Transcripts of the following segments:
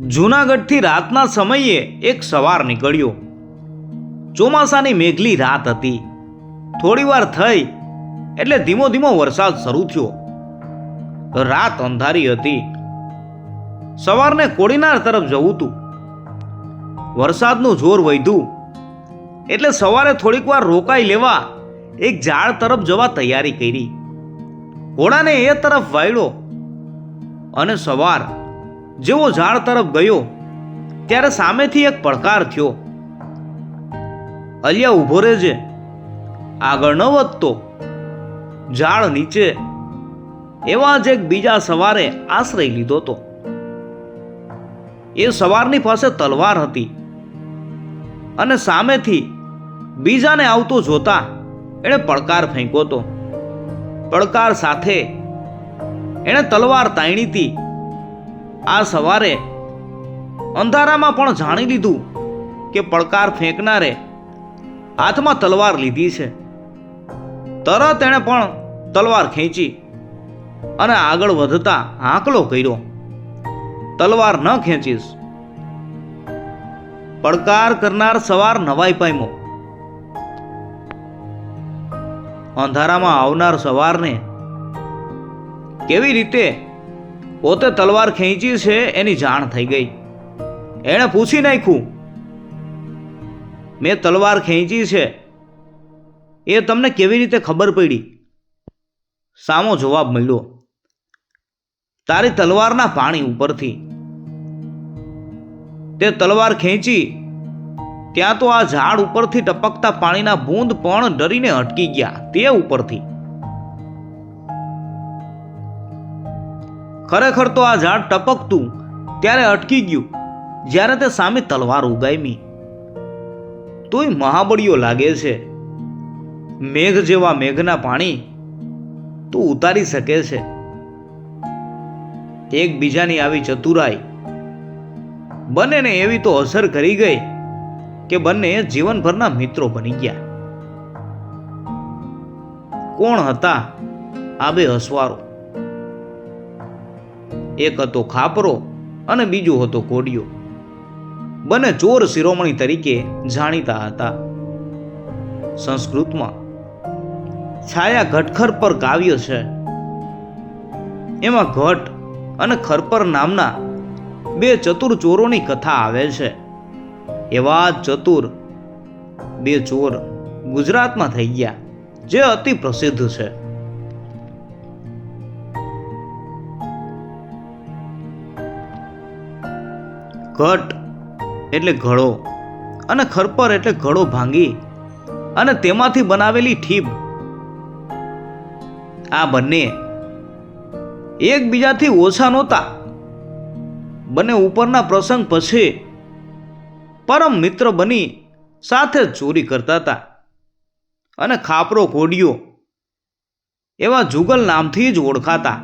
જૂનાગઢથી રાતના સમયે એક સવાર નીકળ્યો. ચોમાસાની મેઘલી રાત હતી. થોડીવાર થઈ એટલે ધીમો ધીમો વરસાદ શરૂ થયો. રાત અંધારી હતી. સવારને કોડીનાર તરફ જવું હતું. વરસાદનું જોર વધ્યું. એટલે સવારે થોડીક વાર રોકાઈ લેવા એક ઝાડ તરફ જવા તૈયારી કરી. ઘોડાને એ તરફ વાળ્યો અને સવાર જેવો ઝાડ તરફ ગયો, ત્યારે સામેથી એક પડકાર થયો. અલિયા ઊભો રહેજે, આગળ ન વધતો. ઝાડ નીચે, એવા જ એક બીજા સવારે આશ્રય લીધો તો એ સવારની પાસે તલવાર હતી અને સામેથી બીજાને આવતો જોતા એણે પડકાર ફેંક્યો હતો. પડકાર સાથે એણે તલવાર તાણી હતી આ સવારે અંધારામાં પણ જાણી લીધું કે પડકાર ફેંકનારે હાથમાં તલવાર લીધી છે. તરત એણે પણ તલવાર ખેંચી અને આગળ વધતા આંકલો કર્યો. તલવાર ન ખેંચીશ. પડકાર કરનાર સવાર નવાઈ પામ્યો. અંધારામાં આવનાર સવારને કેવી રીતે પોતે તલવાર ખેંચી છે, એની જાણ થઈ ગઈ. એણે પૂછી નાખ્યું, મેં તલવાર ખેંચી છે, એ તમને કેવી રીતે ખબર પડી? સામો જવાબ મળ્યો, તારી તલવારના પાણી ઉપરથી. તે તલવાર ખેંચી, ત્યાં તો આ ઝાડ ઉપરથી ટપકતા પાણીના બૂંદ પણ ડરીને અટકી ગયા, તે ઉપરથી. ખરેખર તો આ ઝાડ ટપકતું ત્યારે અટકી ગયું, જ્યારે તે સામે તલવાર ઉગાયમી. તોય મહાબળીઓ લાગે છે, મેઘ જેવા મેઘના પાણી તું ઉતારી શકે છે. એકબીજાની આવી ચતુરાઈ બંનેને એવી તો અસર કરી ગઈ કે બંને જીવનભરના મિત્રો બની ગયા. કોણ હતા આ બે હસવારો? એક હતો ખાપરો અને બીજો હતો કોડિયો. બંને ચોર શિરોમણી તરીકે જાણીતા હતા. સંસ્કૃતમાં, છાયા ઘટખર પર કાવ્ય છે. એમાં ઘટ અને ખરપર નામના બે ચતુર ચોરોની કથા આવે છે. એવા ચતુર બે ચોર ગુજરાતમાં થઈ ગયા, જે અતિ પ્રસિદ્ધ છે. ઘટ એટલે ઘડો અને ખરપર એટલે ઘડો ભાંગી અને તેમાંથી બનાવેલી ઠીબ. આ બંને એકબીજાથી ઓછા નહોતા. બંને ઉપરના પ્રસંગ પછી પરમ મિત્ર બની સાથે ચોરી કરતા હતા અને ખાપરો કોડિયો એવા જુગલ નામથી જ ઓળખાતા.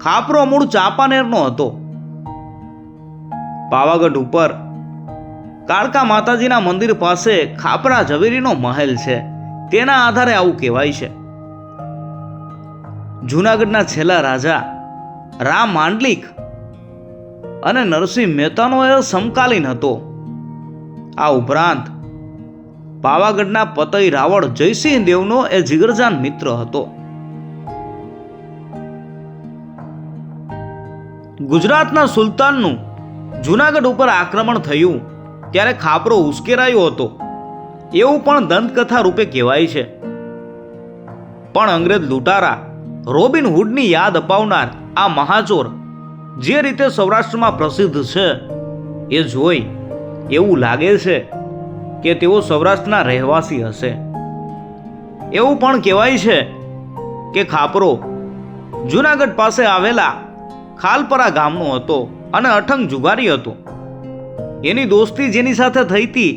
ખાપરો મૂળ ચાંપાનેરનો હતો. પાવાગઢ ઉપર કાળકા માતાજીના મંદિર પાસે ખાપરા ઝવેરીનો મહેલ છે. તેના આધારે આવું કહેવાય છે. જૂનાગઢના છેલ્લા રાજા રામ માંડલિક અને નરસિંહ મહેતાનો એ સમકાલીન હતો. આ ઉપરાંત પાવાગઢના પતઈ રાવળ જયસિંહ દેવનો એ જીગરજાન મિત્ર હતો. ગુજરાતના સુલતાનનું જૂનાગઢ ઉપર આક્રમણ થયું, ત્યારે ખાપરો ઉશ્કેરાયો હતો. એવું પણ દંતકથા રૂપે કહેવાય છે. પણ અંગ્રેજ લૂંટારા રોબિન હુડની યાદ અપાવનાર આ મહાચોર જે રીતે સૌરાષ્ટ્રમાં પ્રસિદ્ધ છે, એ જોઈ એવું લાગે છે કે તેઓ સૌરાષ્ટ્રના રહેવાસી હશે. એવું પણ કહેવાય છે કે ખાપરો જૂનાગઢ પાસે આવેલા ખાલપરા ગામનો હતો. અને અઠંગ જુગારી હતો. એની દોસ્તી જેની સાથે થઈ હતી,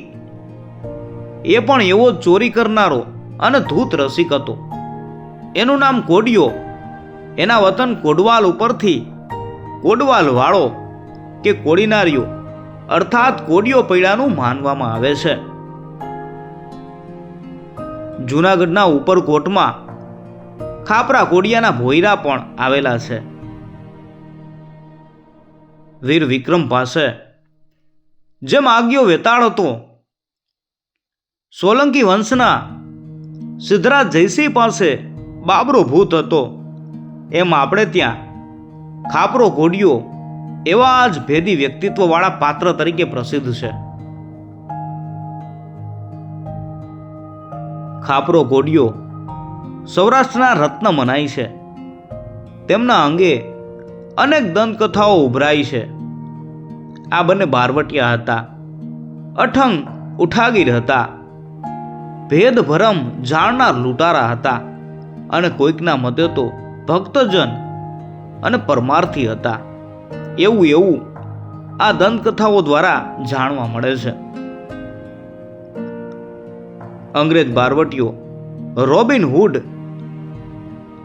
એ પણ એવો ચોરી કરનારો અને ધૂત રસિક હતો. એનું નામ કોડિયો, એના વતન કોડવાલ ઉપરથી કોડવાલ વાળો કે કોડીનારીઓ, અર્થાત કોડિયો પૈડાનું માનવામાં આવે છે. જૂનાગઢના ઉપરકોટમાં ખાપરા કોડિયાના ભોયરા પણ આવેલા છે. વીર વિક્રમ પાસે. જેમ આજ્ઞો વેતાળ હતો સોલંકી વંશના સિદ્ધરાજ જયસિંહ પાસે બાબરો ભૂત હતો. એમ આપણે ત્યાં ખાપરો ઘોડિયો એવા જ ભેદી વ્યક્તિત્વવાળા પાત્ર તરીકે પ્રસિદ્ધ છે. ખાપરો ઘોડિયો સૌરાષ્ટ્રના રત્ન મનાય છે. તેમના અંગે અનેક દંતકથાઓ ઉભરાઈ છે. આ બંને બારવટિયા હતા. અઠંગ ઉઠાગીર હતા ભેદભરમ જાણનાર લૂંટારા હતા અને કોઈકના મતે તો ભક્તજન અને પરમાર્થી હતા. એવું એવું આ દંતકથાઓ દ્વારા જાણવા મળે છે. અંગ્રેજ બારવટીઓ રોબિન હુડ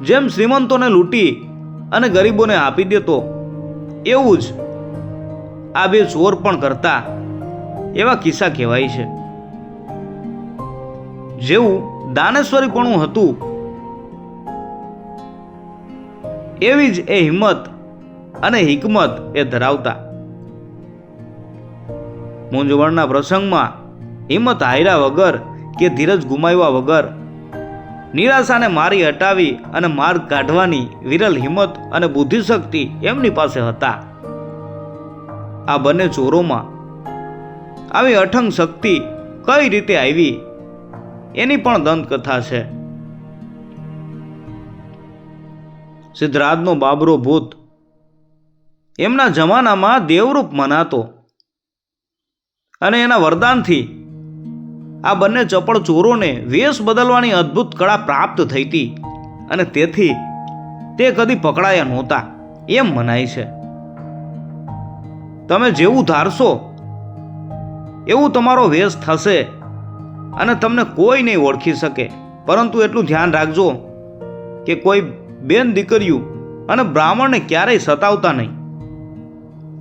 જેમ શ્રીમંતોને લૂંટી અને ગરીબોને આપી દેતો એવું જ. આ બે ચોર પણ કરતા એવા કિસ્સા કહેવાય છે. જેવું દાનેશ્વરીપણું હતું, એવી જ એ હિંમત અને હિકમત એ ધરાવતા. મૂંઝવણના પ્રસંગમાં હિંમત હાર્યા વગર કે ધીરજ ગુમાવ્યા વગર નિરાશાને મારી હટાવી અને માર્ગ કાઢવાની વિરલ હિંમત અને બુદ્ધિશક્તિ એમની પાસે હતા. આ બંને ચોરોમાં આવી અઠંગ શક્તિ કઈ રીતે આવી, એની પણ દંતકથા છે. સિદ્ધરાજનો બાબરો ભૂત એમના જમાનામાં દેવરૂપ મનાતો અને એના વરદાનથી આ બંને ચપળ ચોરોને વેશ બદલવાની અદ્ભુત કળા પ્રાપ્ત થઈ હતી અને તેથી તે કદી પકડાયા નહોતા, એમ મનાય છે. તમે જેવું ધારશો, એવું તમારો વેશ થશે અને તમને કોઈ નહીં ઓળખી શકે. પરંતુ એટલું ધ્યાન રાખજો કે કોઈ બેન દીકરીઓ અને બ્રાહ્મણને ક્યારેય સતાવતા નહીં.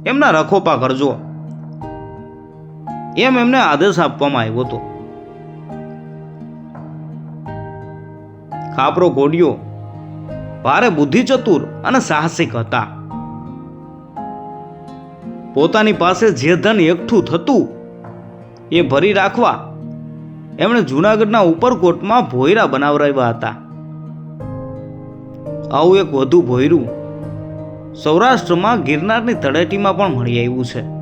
એમના રખોપા કરજો. એમ એમને આદેશ આપવામાં આવ્યો હતો. ખાપરો ઘોડ્યો ભારે બુદ્ધિચતુર અને સાહસિક હતા. પોતાની પાસે જે ધન એકઠું થતું એ ભરી રાખવા એમણે જૂનાગઢના ઉપરકોટમાં ભોયરા બનાવરાવ્યા હતા. આવું એક વધુ ભોયરું સૌરાષ્ટ્રમાં ગિરનારની તળેટીમાં પણ મળી આવ્યું છે.